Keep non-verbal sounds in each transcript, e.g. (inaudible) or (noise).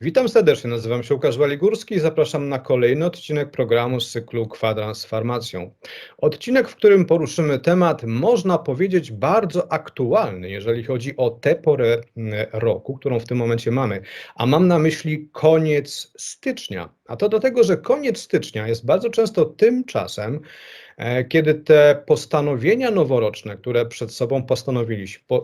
Witam serdecznie, nazywam się Łukasz Waligórski i zapraszam na kolejny odcinek programu z cyklu Kwadrans z Farmacją. Odcinek, w którym poruszymy temat, można powiedzieć, bardzo aktualny, jeżeli chodzi o tę porę mm, roku, którą w tym momencie mamy. A mam na myśli koniec stycznia. A to dlatego, że koniec stycznia jest bardzo często tym czasem, kiedy te postanowienia noworoczne, które przed sobą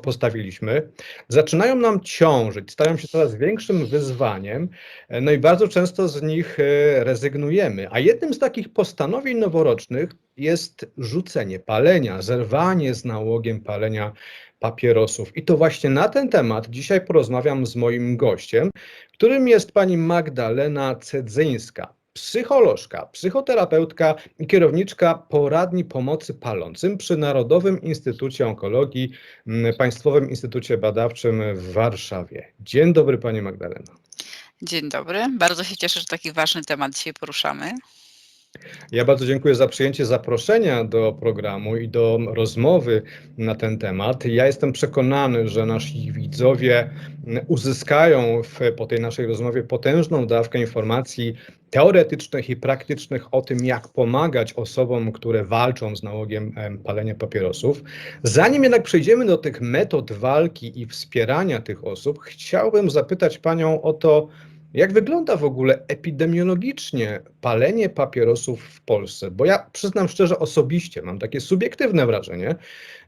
postawiliśmy, zaczynają nam ciążyć, stają się coraz większym wyzwaniem, e, no i bardzo często z nich e, rezygnujemy. A jednym z takich postanowień noworocznych jest rzucenie palenia, zerwanie z nałogiem palenia papierosów. I to właśnie na ten temat dzisiaj porozmawiam z moim gościem, którym jest pani Magdalena Cedzyńska psycholożka, psychoterapeutka i kierowniczka poradni pomocy palącym przy Narodowym Instytucie Onkologii, m, Państwowym Instytucie Badawczym w Warszawie. Dzień dobry Pani Magdalena. Dzień dobry. Bardzo się cieszę, że taki ważny temat dzisiaj poruszamy. Ja bardzo dziękuję za przyjęcie zaproszenia do programu i do rozmowy na ten temat. Ja jestem przekonany, że nasi widzowie uzyskają w, po tej naszej rozmowie potężną dawkę informacji teoretycznych i praktycznych o tym, jak pomagać osobom, które walczą z nałogiem em, palenia papierosów. Zanim jednak przejdziemy do tych metod walki i wspierania tych osób, chciałbym zapytać Panią o to, jak wygląda w ogóle epidemiologicznie palenie papierosów w Polsce? Bo ja przyznam szczerze, osobiście mam takie subiektywne wrażenie,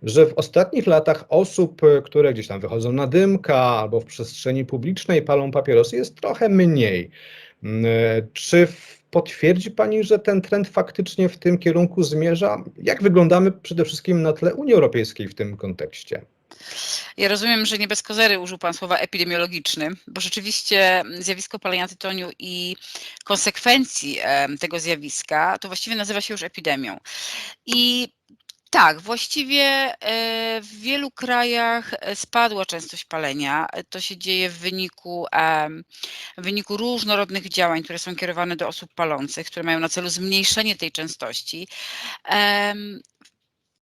że w ostatnich latach osób, które gdzieś tam wychodzą na dymka albo w przestrzeni publicznej palą papierosy, jest trochę mniej. Mm, e, Czy potwierdzi Pani, że ten trend faktycznie w tym kierunku zmierza? Jak wyglądamy przede wszystkim na tle Unii Europejskiej w tym kontekście? Ja rozumiem, że nie bez kozery użył Pan słowa epidemiologiczny, bo rzeczywiście zjawisko palenia tytoniu i konsekwencji tego zjawiska to właściwie nazywa się już epidemią. I tak, właściwie e, w wielu krajach e, spadła częstość palenia. To się dzieje w wyniku, w wyniku różnorodnych działań, które są kierowane do osób palących, które mają na celu zmniejszenie tej częstości.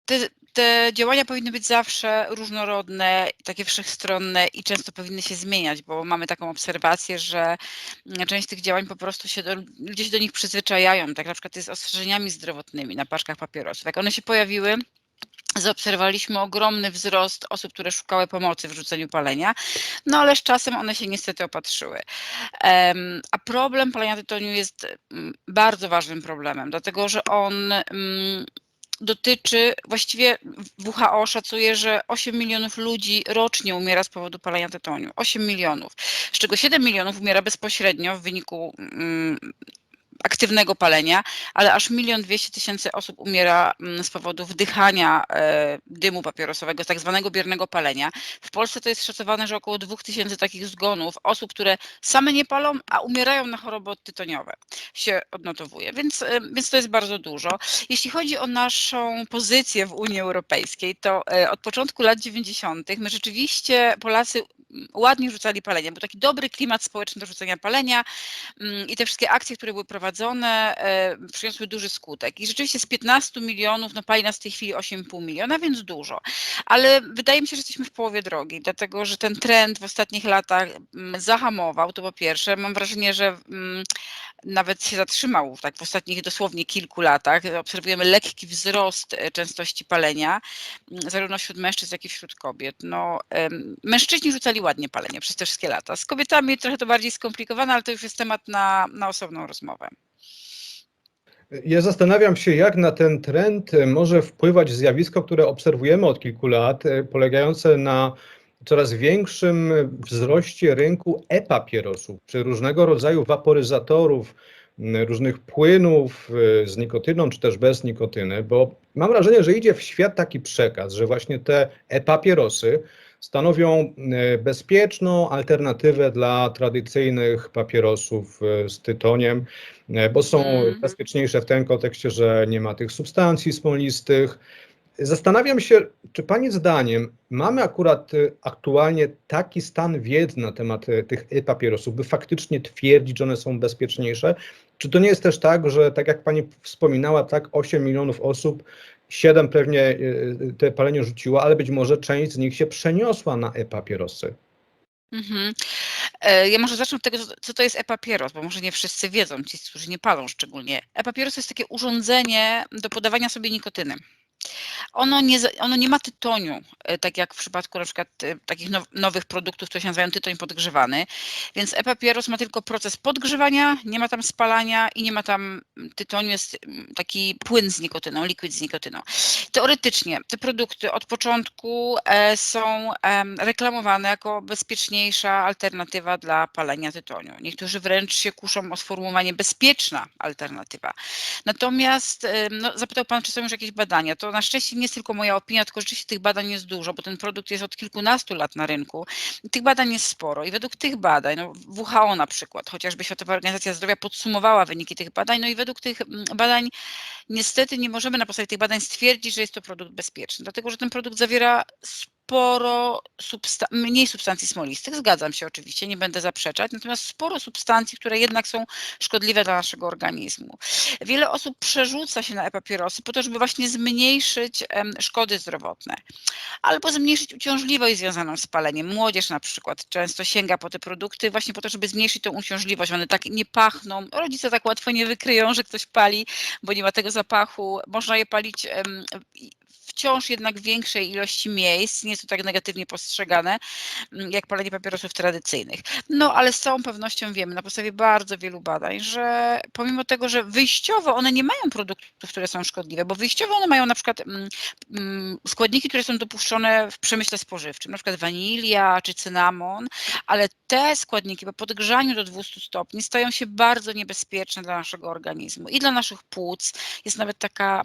Te, te działania powinny być zawsze różnorodne, takie wszechstronne i często powinny się zmieniać, bo mamy taką obserwację, że część tych działań po prostu się do, ludzie się do nich przyzwyczajają, tak na przykład jest z ostrzeżeniami zdrowotnymi na paczkach papierosów. Jak one się pojawiły, zaobserwowaliśmy ogromny wzrost osób, które szukały pomocy w rzuceniu palenia, no ale z czasem one się niestety opatrzyły. A problem palenia tytoniu jest mm, bardzo ważnym problemem, dlatego że on mm, dotyczy, właściwie WHO szacuje, że 8 milionów ludzi rocznie umiera z powodu palenia tytoniu. 8 milionów, z czego 7 milionów umiera bezpośrednio w wyniku mm, aktywnego palenia, ale aż milion dwieście tysięcy osób umiera mm, z powodu wdychania e, dymu papierosowego, tak zwanego biernego palenia. W Polsce to jest szacowane, że około 2000 takich zgonów osób, które same nie palą, a umierają na choroby odtytoniowe się odnotowuje, więc, e, więc to jest bardzo dużo. Jeśli chodzi o naszą pozycję w Unii Europejskiej, to e, od początku lat 90. my rzeczywiście Polacy ładnie rzucali palenie. Był taki dobry klimat społeczny do rzucenia palenia mm, i te wszystkie akcje, które były prowadzone, e, przyniosły duży skutek. I rzeczywiście z 15 milionów, no pali nas w tej chwili 8,5 miliona, więc dużo. Ale wydaje mi się, że jesteśmy w połowie drogi, dlatego że ten trend w ostatnich latach mm, zahamował, to po pierwsze. Mam wrażenie, że mm, nawet się zatrzymał tak w ostatnich dosłownie kilku latach. Obserwujemy lekki wzrost e, częstości palenia, m, zarówno wśród mężczyzn, jak i wśród kobiet. No, mężczyźni rzucali ładnie palenie przez te wszystkie lata. Z kobietami trochę to bardziej skomplikowane, ale to już jest temat na, na osobną rozmowę. Ja zastanawiam się, jak na ten trend e, może wpływać zjawisko, które obserwujemy od kilku lat, e, polegające na coraz większym wzroście rynku e-papierosów, czy różnego rodzaju waporyzatorów, m, różnych płynów e, z nikotyną, czy też bez nikotyny, bo mam wrażenie, że idzie w świat taki przekaz, że właśnie te e-papierosy stanowią e, bezpieczną alternatywę dla tradycyjnych papierosów e, z tytoniem, bo są Mhm. bezpieczniejsze w tym kontekście, że nie ma tych substancji smolistych. Zastanawiam się, czy Pani zdaniem mamy akurat y, aktualnie taki stan wiedzy na temat y, tych e-papierosów, by faktycznie twierdzić, że one są bezpieczniejsze? Czy to nie jest też tak, że tak jak Pani wspominała, tak 8 milionów osób, 7 pewnie y, te palenie rzuciło, ale być może część z nich się przeniosła na e-papierosy? Mhm. E, Ja może zacznę od tego, co to jest e-papieros, bo może nie wszyscy wiedzą, ci, którzy nie palą szczególnie. E-papieros to jest takie urządzenie do podawania sobie nikotyny. Ono nie, ono nie ma tytoniu, e, tak jak w przypadku na przykład e, takich now- nowych produktów, które się nazywają tytoń podgrzewany, więc e-papieros ma tylko proces podgrzewania, nie ma tam spalania i nie ma tam tytoniu, jest taki płyn z nikotyną, liquid z nikotyną. Teoretycznie te produkty od początku e, są reklamowane jako bezpieczniejsza alternatywa dla palenia tytoniu. Niektórzy wręcz się kuszą o sformułowanie bezpieczna alternatywa. Natomiast no, zapytał Pan, czy są już jakieś badania. To na szczęście nie jest tylko moja opinia, tylko rzeczywiście tych badań jest dużo, bo ten produkt jest od kilkunastu lat na rynku. Tych badań jest sporo i według tych badań, no, WHO na przykład, chociażby Światowa Organizacja Zdrowia podsumowała wyniki tych badań, no i według tych mm, badań niestety nie możemy na podstawie tych badań stwierdzić, że jest to produkt bezpieczny, dlatego że ten produkt zawiera sporo substa- mniej substancji smolistych, zgadzam się oczywiście, nie będę zaprzeczać, natomiast sporo substancji, które jednak są szkodliwe dla naszego organizmu. Wiele osób przerzuca się na e-papierosy po to, żeby właśnie zmniejszyć szkody zdrowotne albo zmniejszyć uciążliwość związaną z paleniem. Młodzież na przykład często sięga po te produkty właśnie po to, żeby zmniejszyć tą uciążliwość. One tak nie pachną, rodzice tak łatwo nie wykryją, że ktoś pali, bo nie ma tego zapachu. Można je palić wciąż jednak większej ilości miejsc, nie jest to tak negatywnie postrzegane, mm, jak palenie papierosów tradycyjnych. No ale z całą pewnością wiemy na podstawie bardzo wielu badań, że pomimo tego, że wyjściowo one nie mają produktów, które są szkodliwe, bo wyjściowo one mają na przykład mm, mm, składniki, które są dopuszczone w przemyśle spożywczym, na przykład wanilia czy cynamon, ale te składniki po podgrzaniu do 200 stopni stają się bardzo niebezpieczne dla naszego organizmu i dla naszych płuc. Jest nawet taka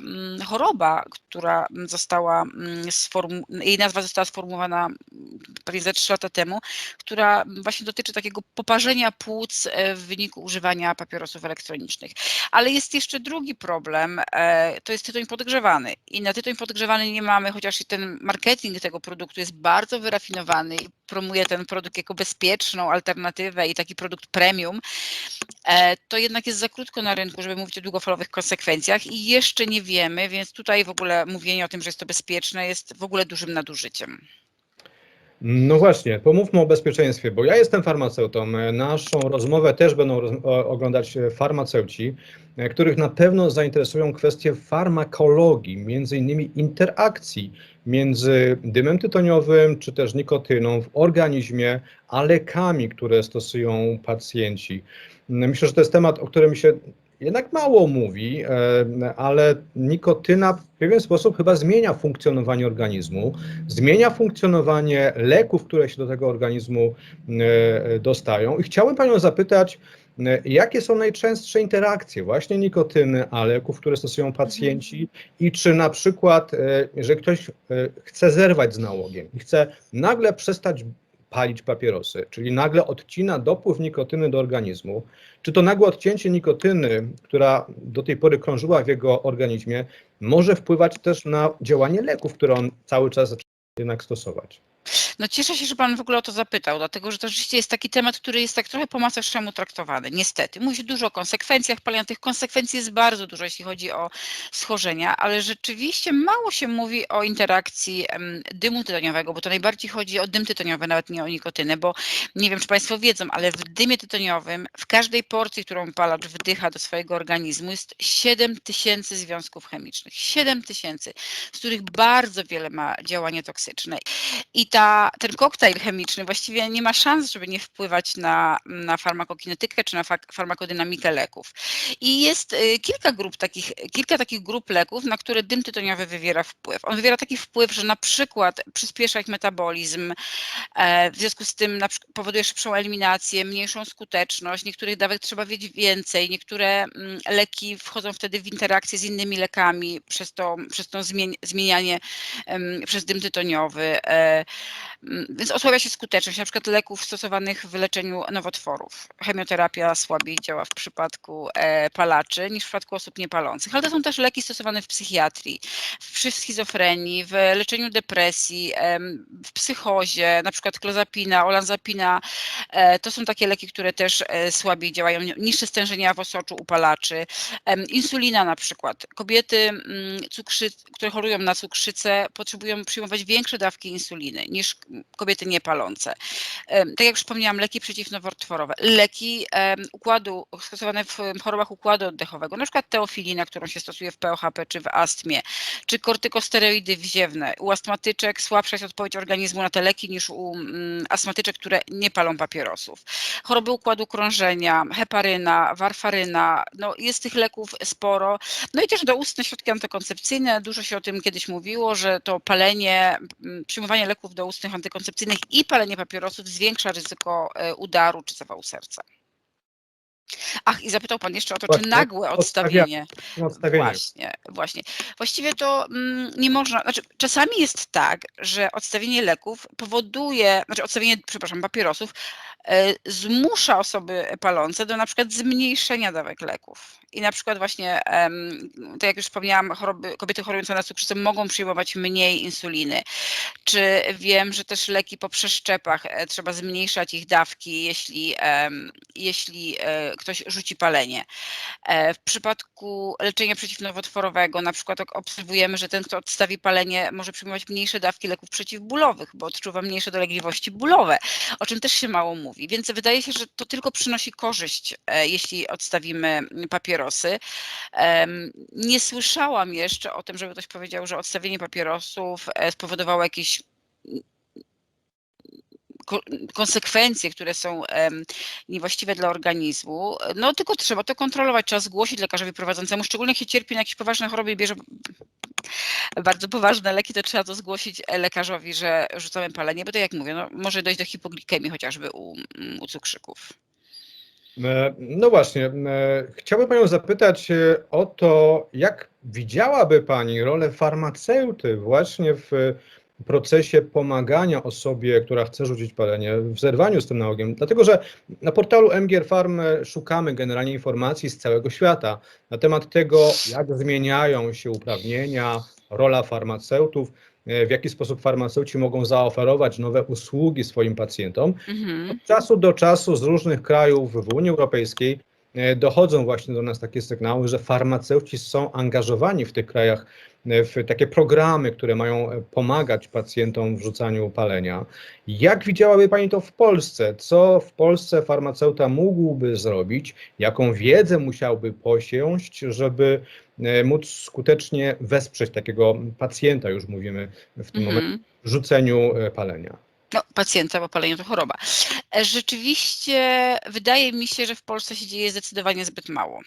choroba, która została, mm, jej nazwa została sformułowana mm, prawie ze 3 lata temu, która właśnie dotyczy takiego poparzenia płuc e, w wyniku używania papierosów elektronicznych. Ale jest jeszcze drugi problem, e, to jest tytoń podgrzewany. I na tytoń podgrzewany nie mamy, chociaż ten marketing tego produktu jest bardzo wyrafinowany i promuje ten produkt jako bezpieczną alternatywę i taki produkt premium, e, to jednak jest za krótko na rynku, żeby mówić o długofalowych konsekwencjach i jeszcze nie wiemy, więc tutaj w ogóle mówienie o tym, że jest to bezpieczne jest w ogóle dużym nadużyciem. No właśnie, pomówmy o bezpieczeństwie, bo ja jestem farmaceutą. Naszą rozmowę też będą roz- oglądać farmaceuci, których na pewno zainteresują kwestie farmakologii, między innymi interakcji między dymem tytoniowym czy też nikotyną w organizmie, a lekami, które stosują pacjenci. Myślę, że to jest temat, o którym się jednak mało mówi, e, ale nikotyna w pewien sposób chyba zmienia funkcjonowanie organizmu, zmienia funkcjonowanie leków, które się do tego organizmu e, dostają. I chciałbym Panią zapytać, e, jakie są najczęstsze interakcje właśnie nikotyny, a leków, które stosują pacjenci i czy na przykład, jeżeli ktoś chce zerwać z nałogiem i chce nagle przestać palić papierosy, czyli nagle odcina dopływ nikotyny do organizmu, czy to nagłe odcięcie nikotyny, która do tej pory krążyła w jego organizmie, może wpływać też na działanie leków, które on cały czas zaczyna jednak stosować? No cieszę się, że Pan w ogóle o to zapytał, dlatego że to rzeczywiście jest taki temat, który jest tak trochę po macoszemu traktowany, niestety. Mówi się dużo o konsekwencjach palenia, tych konsekwencji jest bardzo dużo, jeśli chodzi o schorzenia, ale rzeczywiście mało się mówi o interakcji dymu tytoniowego, bo to najbardziej chodzi o dym tytoniowy, nawet nie o nikotynę, bo nie wiem, czy Państwo wiedzą, ale w dymie tytoniowym, w każdej porcji, którą palacz wdycha do swojego organizmu jest 7 tysięcy związków chemicznych. 7 tysięcy, z których bardzo wiele ma działanie toksyczne. I ta, ten koktajl chemiczny właściwie nie ma szans, żeby nie wpływać na, na farmakokinetykę czy na fa- farmakodynamikę leków. I jest y, kilka grup takich, kilka takich grup leków, na które dym tytoniowy wywiera wpływ. On wywiera taki wpływ, że na przykład przyspiesza ich metabolizm, e, w związku z tym powoduje szybszą eliminację, mniejszą skuteczność, niektórych dawek trzeba wiedzieć więcej, niektóre mm, leki wchodzą wtedy w interakcję z innymi lekami przez to, przez to zmienianie przez dym tytoniowy. Mm, Więc osłabia się skuteczność na przykład leków stosowanych w leczeniu nowotworów. Chemioterapia słabiej działa w przypadku e, palaczy niż w przypadku osób niepalących, ale to są też leki stosowane w psychiatrii, przy schizofrenii, w leczeniu depresji, w psychozie, na przykład klozapina, olanzapina. e, To są takie leki, które też e, słabiej działają, niższe stężenia w osoczu u palaczy. Insulina na przykład. Kobiety, mm, cukrzy, które chorują na cukrzycę, potrzebują przyjmować większe dawki insuliny niż kobiety niepalące. Tak jak wspomniałam, leki przeciwnowotworowe, leki układu, stosowane w chorobach układu oddechowego, na przykład teofilina, którą się stosuje w POHP czy w astmie, czy kortykosteroidy wziewne. U astmatyczek słabsza jest odpowiedź organizmu na te leki niż u mm, astmatyczek, które nie palą papierosów. Choroby układu krążenia, heparyna, warfaryna, no jest tych leków sporo. No i też doustne środki antykoncepcyjne, dużo się o tym kiedyś mówiło, że to palenie, przyjmowanie leków doustnych antykoncepcyjnych i palenie papierosów zwiększa ryzyko e, udaru czy zawału serca. Ach, i zapytał Pan jeszcze o to, czy Właśnie, nagłe odstawia- odstawienie. Odstawienie. Właśnie, właśnie. Właściwie to mm, nie można, znaczy czasami jest tak, że odstawienie leków powoduje, znaczy odstawienie, przepraszam, papierosów zmusza osoby palące do na przykład zmniejszenia dawek leków. I na przykład właśnie, tak jak już wspomniałam, choroby, kobiety chorujące na cukrzycę mogą przyjmować mniej insuliny. Czy wiem, że też leki po przeszczepach e, trzeba zmniejszać ich dawki, jeśli, jeśli e, ktoś rzuci palenie. E, W przypadku leczenia przeciwnowotworowego na przykład obserwujemy, że ten, kto odstawi palenie, może przyjmować mniejsze dawki leków przeciwbólowych, bo odczuwa mniejsze dolegliwości bólowe, o czym też się mało mówi. Więc wydaje się, że to tylko przynosi korzyść, e, jeśli odstawimy papierosy. Nie słyszałam jeszcze o tym, żeby ktoś powiedział, że odstawienie papierosów e, spowodowało jakieś konsekwencje, które są niewłaściwe dla organizmu, no tylko trzeba to kontrolować, trzeba zgłosić lekarzowi prowadzącemu, szczególnie jak się cierpi na jakieś poważne choroby i bierze bardzo poważne leki, to trzeba to zgłosić e, lekarzowi, że rzucamy palenie, bo tak jak mówię, no, może dojść do hipoglikemii chociażby u, u cukrzyków. E, No właśnie, e, chciałbym Panią zapytać o to, jak widziałaby Pani rolę farmaceuty właśnie w procesie pomagania osobie, która chce rzucić palenie, w zerwaniu z tym nałogiem. Dlatego, że na portalu MGR Farm szukamy generalnie informacji z całego świata na temat tego, jak zmieniają się uprawnienia, rola farmaceutów, w jaki sposób farmaceuci mogą zaoferować nowe usługi swoim pacjentom. Mhm. Od czasu do czasu z różnych krajów w Unii Europejskiej e, dochodzą właśnie do nas takie sygnały, że farmaceuci są angażowani w tych krajach w takie programy, które mają pomagać pacjentom w rzucaniu palenia. Jak widziałaby Pani to w Polsce? Co w Polsce farmaceuta mógłby zrobić? Jaką wiedzę musiałby posiąść, żeby e, móc skutecznie wesprzeć takiego pacjenta, już mówimy w tym momencie, Mhm. w rzuceniu e, palenia? No, pacjenta, bo palenie to choroba. E, Rzeczywiście wydaje mi się, że w Polsce się dzieje zdecydowanie zbyt mało.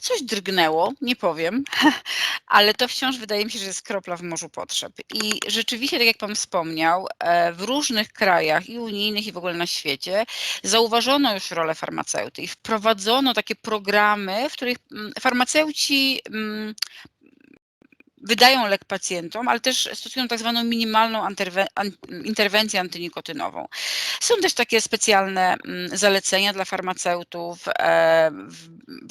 Coś drgnęło, nie powiem, (laughs) ale to wciąż wydaje mi się, że jest kropla w morzu potrzeb. I rzeczywiście, tak jak Pan wspomniał, e, w różnych krajach i unijnych, i w ogóle na świecie zauważono już rolę farmaceuty i wprowadzono takie programy, w których mm, farmaceuci mm, wydają lek pacjentom, ale też stosują tak zwaną minimalną interwencję antynikotynową. Są też takie specjalne mm, zalecenia dla farmaceutów. e, W,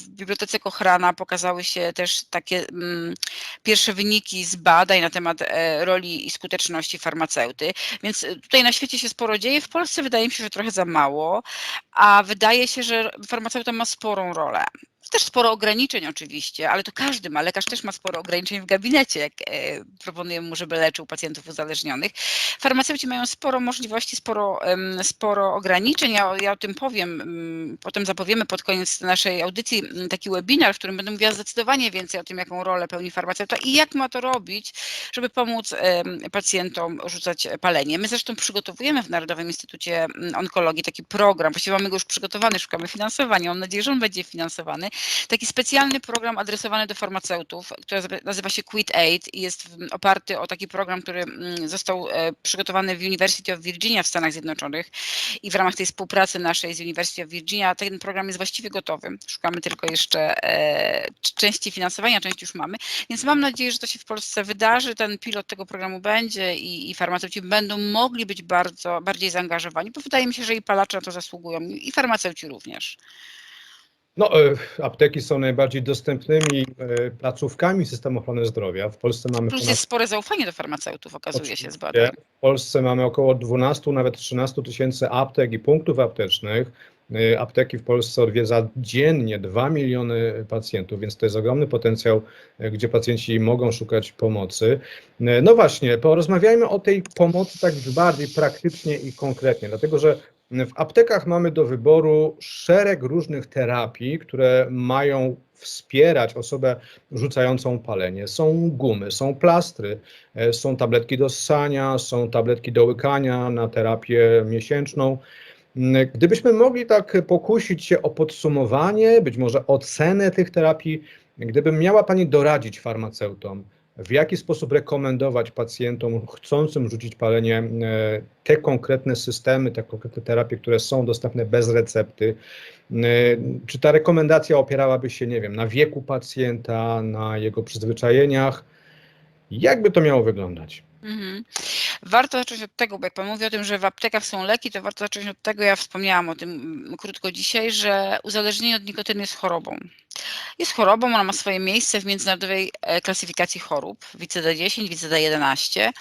Bibliotece Kochrana pokazały się też takie mm, pierwsze wyniki z badań na temat e, roli i skuteczności farmaceuty. Więc e, tutaj na świecie się sporo dzieje. W Polsce wydaje mi się, że trochę za mało, a wydaje się, że farmaceuta ma sporą rolę. Też sporo ograniczeń oczywiście, ale to każdy ma. Lekarz też ma sporo ograniczeń w gabinecie, jak e, proponujemy mu, żeby leczył pacjentów uzależnionych. Farmaceuci mają sporo możliwości, sporo, sporo ograniczeń. Ja, ja o tym powiem, potem zapowiemy pod koniec naszej audycji taki webinar, w którym będę mówiła zdecydowanie więcej o tym, jaką rolę pełni farmaceuta i jak ma to robić, żeby pomóc pacjentom rzucać palenie. My zresztą przygotowujemy w Narodowym Instytucie Onkologii taki program, właściwie mamy go już przygotowany, szukamy finansowania, mam nadzieję, że on będzie finansowany, taki specjalny program adresowany do farmaceutów, który nazywa- się Quit Aid i jest oparty o taki program, który mm, został e, przygotowany w University of Virginia w Stanach Zjednoczonych i w ramach tej współpracy naszej z University of Virginia ten program jest właściwie gotowy. Szukamy tylko jeszcze e, części finansowania, część już mamy, więc mam nadzieję, że to się w Polsce wydarzy, ten pilot tego programu będzie i, i farmaceuci będą mogli być bardzo, bardziej zaangażowani, bo wydaje mi się, że i palacze na to zasługują i farmaceuci również. No, e, apteki są najbardziej dostępnymi e, placówkami systemu ochrony zdrowia. W Polsce mamy Plus ponad, jest spore zaufanie do farmaceutów, okazuje się z badań. w Polsce mamy około 12, nawet 13 tysięcy aptek i punktów aptecznych. Y, Apteki w Polsce odwiedza dziennie 2 miliony pacjentów, więc to jest ogromny potencjał, gdzie pacjenci mogą szukać pomocy. No właśnie, porozmawiajmy o tej pomocy tak bardziej praktycznie i konkretnie, dlatego że w aptekach mamy do wyboru szereg różnych terapii, które mają wspierać osobę rzucającą palenie. Są gumy, są plastry, e, są tabletki do ssania, są tabletki do łykania na terapię miesięczną. Mm, Gdybyśmy mogli tak pokusić się o podsumowanie, być może ocenę tych terapii, gdybym miała Pani doradzić farmaceutom, w jaki sposób rekomendować pacjentom chcącym rzucić palenie e, te konkretne systemy, te konkretne terapie, które są dostępne bez recepty. E, Czy ta rekomendacja opierałaby się, nie wiem, na wieku pacjenta, na jego przyzwyczajeniach? Jak by to miało wyglądać? Mhm. Warto zacząć od tego, bo jak Pan mówi o tym, że w aptekach są leki, to warto zacząć od tego, ja wspomniałam o tym mm, krótko dzisiaj, że uzależnienie od nikotyny jest chorobą. Jest chorobą, ona ma swoje miejsce w międzynarodowej e, klasyfikacji chorób, WCD-10, WCD-11,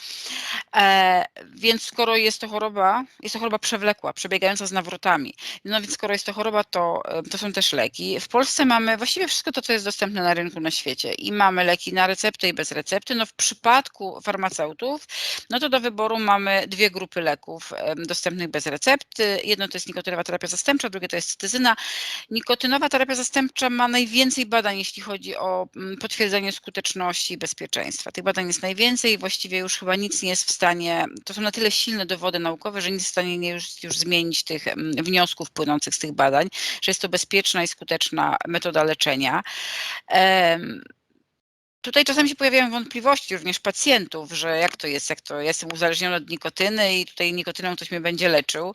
e, więc skoro jest to choroba, jest to choroba przewlekła, przebiegająca z nawrotami, no więc skoro jest to choroba, to, e, to są też leki. W Polsce mamy właściwie wszystko to, co jest dostępne na rynku na świecie i mamy leki na receptę i bez recepty. No w przypadku farmaceutów, no to do wyboru mamy dwie grupy leków dostępnych bez recepty. Jedno to jest nikotynowa terapia zastępcza, drugie to jest cytyzyna. Nikotynowa terapia zastępcza ma najwięcej badań, jeśli chodzi o mm, potwierdzenie skuteczności i bezpieczeństwa. Tych badań jest najwięcej i właściwie już chyba nic nie jest w stanie, to są na tyle silne dowody naukowe, że nic w stanie nie już, już zmienić tych wniosków płynących z tych badań, że jest to bezpieczna i skuteczna metoda leczenia. Em, Tutaj czasami się pojawiają wątpliwości również pacjentów, że jak to jest, jak to ja jestem uzależniony od nikotyny i tutaj nikotyną ktoś mnie będzie leczył.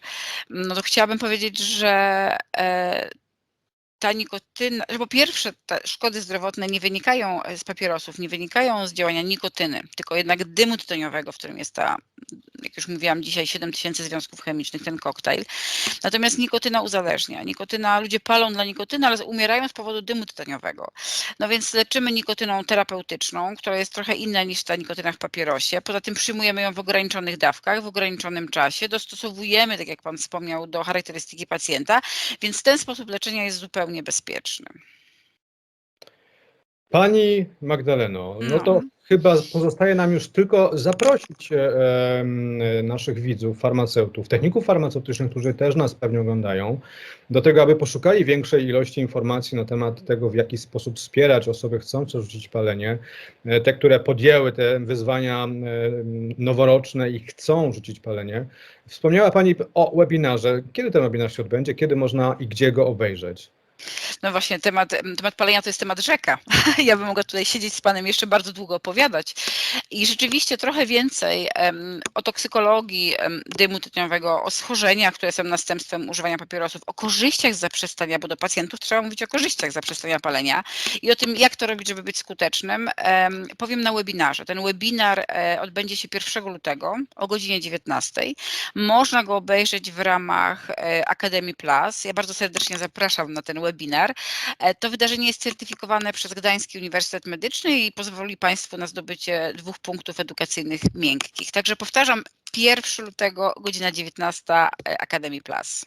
No to chciałabym powiedzieć, że e, ta nikotyna, że po pierwsze szkody zdrowotne nie wynikają z papierosów, nie wynikają z działania nikotyny, tylko jednak dymu tytoniowego, w którym jest ta, jak już mówiłam dzisiaj, 7 tysięcy związków chemicznych, ten koktajl. Natomiast nikotyna uzależnia. Nikotyna, ludzie palą dla nikotyny, ale umierają z powodu dymu tytoniowego. No więc leczymy nikotyną terapeutyczną, która jest trochę inna niż ta nikotyna w papierosie. Poza tym przyjmujemy ją w ograniczonych dawkach, w ograniczonym czasie, dostosowujemy, tak jak Pan wspomniał, do charakterystyki pacjenta, więc ten sposób leczenia jest zupełnie bezpieczny. Pani Magdaleno, no to No. chyba pozostaje nam już tylko zaprosić e, naszych widzów, farmaceutów, techników farmaceutycznych, którzy też nas pewnie oglądają, do tego, aby poszukali większej ilości informacji na temat tego, w jaki sposób wspierać osoby chcące rzucić palenie, e, te, które podjęły te wyzwania e, noworoczne i chcą rzucić palenie. Wspomniała Pani o webinarze. Kiedy ten webinar się odbędzie? Kiedy można i gdzie go obejrzeć? No właśnie, temat, temat palenia to jest temat rzeka. (laughs) Ja bym mogła tutaj siedzieć z Panem jeszcze bardzo długo opowiadać. I rzeczywiście trochę więcej o toksykologii dymu tytoniowego, o schorzeniach, które są następstwem używania papierosów, o korzyściach z zaprzestania, bo do pacjentów trzeba mówić o korzyściach zaprzestania palenia i o tym, jak to robić, żeby być skutecznym, em, powiem na webinarze. Ten webinar e, odbędzie się 1 lutego o godzinie 19. Można go obejrzeć w ramach e, Akademii Plus. Ja bardzo serdecznie zapraszam na ten webinar. E, To wydarzenie jest certyfikowane przez Gdański Uniwersytet Medyczny i pozwoli Państwu na zdobycie dwóch punktów edukacyjnych miękkich. Także powtarzam, 1 lutego, godzina 19, e, Akademii Plus.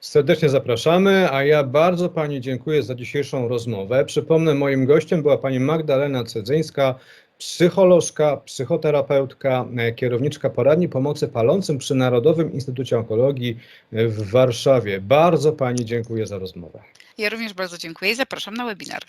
Serdecznie zapraszamy, a ja bardzo Pani dziękuję za dzisiejszą rozmowę. Przypomnę, moim gościem była Pani Magdalena Cedzyńska, psycholożka, psychoterapeutka, e, kierowniczka poradni pomocy palącym przy Narodowym Instytucie Onkologii w Warszawie. Bardzo Pani dziękuję za rozmowę. Ja również bardzo dziękuję i zapraszam na webinar.